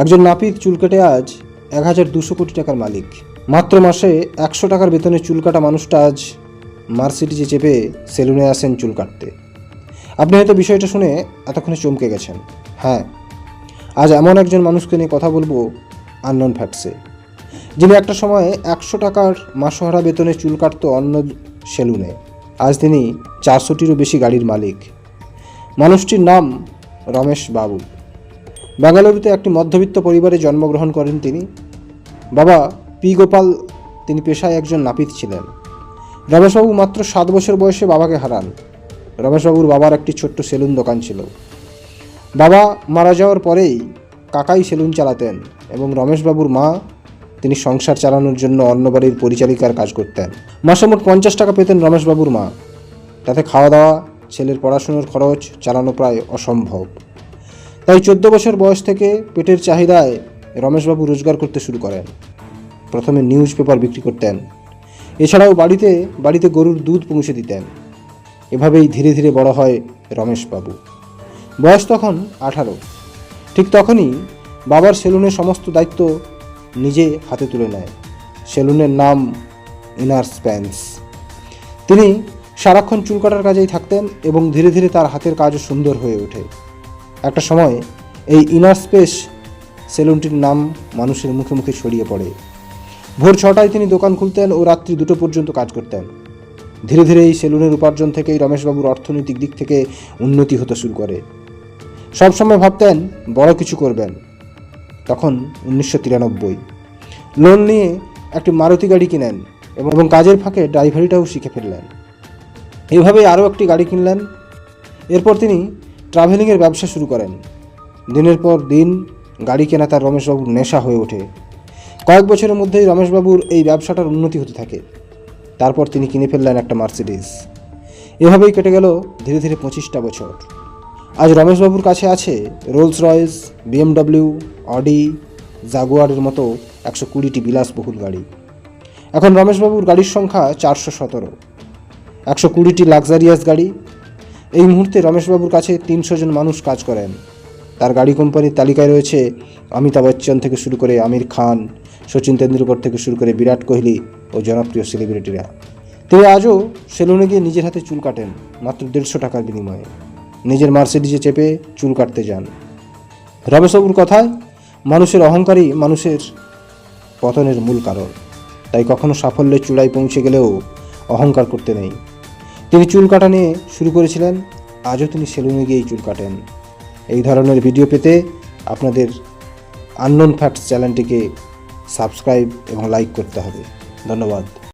একজন নাপিত চুল কেটে আজ এক হাজার দুশো কোটি টাকার মালিক। মাত্র মাসে একশো টাকার বেতনে চুল কাটা মানুষটা আজ মার্সিডিজে চেপে সেলুনে আসেন চুল কাটতে। আপনি হয়তো বিষয়টা শুনে এতক্ষণে চমকে গেছেন। হ্যাঁ আজ এমন একজন মানুষকে নিয়ে কথা বলব আননন ফ্যাক্টসে যিনি একটা সময়ে একশো টাকার মাসোহারা বেতনে চুল কাটত অন্য সেলুনে। আজ তিনি চারশোটিরও বেশি গাড়ির মালিক। মানুষটির নাম রমেশ বাবু। বেঙ্গালুরুতে একটি মধ্যবিত্ত পরিবারে জন্মগ্রহণ করেন তিনি। বাবা পি গোপাল তিনি পেশায় একজন নাপিত ছিলেন। রমেশবাবু মাত্র সাত বছর বয়সে বাবাকে হারান। রমেশবাবুর বাবার একটি ছোট্ট সেলুন দোকান ছিল। বাবা মারা যাওয়ার পরেই কাকাই সেলুন চালাতেন এবং রমেশবাবুর মা তিনি সংসার চালানোর জন্য অন্য বাড়ির পরিচালিকার কাজ করতেন। মাসে মোট পঞ্চাশ টাকা পেতেন রমেশবাবুর মা। তাতে খাওয়া দাওয়া ছেলের পড়াশুনোর খরচ চালানো প্রায় অসম্ভব। তাই চোদ্দ বছর বয়স থেকে পেটের চাহিদায় রমেশবাবু রোজগার করতে শুরু করেন। প্রথমে নিউজ পেপার বিক্রি করতেন। এছাড়াও বাড়িতে বাড়িতে গরুর দুধ পৌঁছে দিতেন। এভাবেই ধীরে ধীরে বড় হয় রমেশবাবু। বয়স তখন আঠারো। ঠিক তখনই বাবার সেলুনের সমস্ত দায়িত্ব নিজে হাতে তুলে নেয়। সেলুনের নাম ইনার স্প্যান্স তিনি সারাক্ষণ চুল কাটার কাজেই থাকতেন এবং ধীরে ধীরে তার হাতের কাজও সুন্দর হয়ে ওঠে। একটা সময় এই ইনার স্পেস সেলুনটির নাম মানুষের মুখে মুখে ছড়িয়ে পড়ে। ভোর ছটায় তিনি দোকান খুলতেন ও রাত্রি দুটো পর্যন্ত কাজ করতেন। ধীরে ধীরে এই সেলুনের উপার্জন থেকেই রমেশবাবুর অর্থনৈতিক দিক থেকে উন্নতি হতে শুরু করে। সবসময় ভাবতেন, বড় কিছু করবেন। তখন উনিশশো তিরানব্বই। লোন নিয়ে একটি মারুতি গাড়ি কিনেন এবং কাজের ফাঁকে ড্রাইভারিটাও শিখে ফেললেন। এভাবেই আরও একটি গাড়ি কিনলেন। এরপর তিনি ট্রাভেলিংয়ের ব্যবসা শুরু করেন। দিনের পর দিন গাড়ি কেনা তার রমেশবাবুর নেশা হয়ে ওঠে। কয়েক বছরের মধ্যেই রমেশবাবুর এই ব্যবসাটার উন্নতি হতে থাকে। তারপর তিনি কিনে ফেললেন একটা মার্সিডিজ। এভাবেই কেটে গেল ধীরে ধীরে পঁচিশটা বছর। আজ রমেশবাবুর কাছে আছে রোলস রয়েস বিএমডব্লিউ, অডি, জাগুয়ারের মতো একশো কুড়িটি বিলাসবহুল গাড়ি। এখন রমেশবাবুর গাড়ির সংখ্যা চারশো সতেরো। একশো কুড়িটি লাক্সারিয়াস গাড়ি এই মুহূর্তে রমেশবাবুর কাছে তিনশো জন মানুষ কাজ করেন। তার গাড়ি কোম্পানির তালিকায় রয়েছে অমিতাভ বচ্চন থেকে শুরু করে আমির খান, সচিন তেন্ডুলকর থেকে শুরু করে বিরাট কোহলি ও জনপ্রিয় সেলিব্রিটিরা তিনি আজও সেলুনে গিয়ে নিজের হাতে চুল কাটেন, মাত্র দেড়শো টাকার বিনিময়ে। নিজের মার্সিডিজে চেপে চুল কাটতে যান। রমেশবাবুর কথায়, মানুষের অহংকারই মানুষের পতনের মূল কারণ। তাই কখনো সাফল্যের চূড়ায় পৌঁছে গেলেও অহংকার করতে নেই। তিনি চুল কাটা নিয়ে শুরু করেছিলেন। আজও তিনি সেলুনে গিয়েই চুল কাটেন। এই ধরনের ভিডিও পেতে আপনাদের আননোন ফ্যাক্টস চ্যানেলটিকে সাবস্ক্রাইব এবং লাইক করতে হবে। ধন্যবাদ।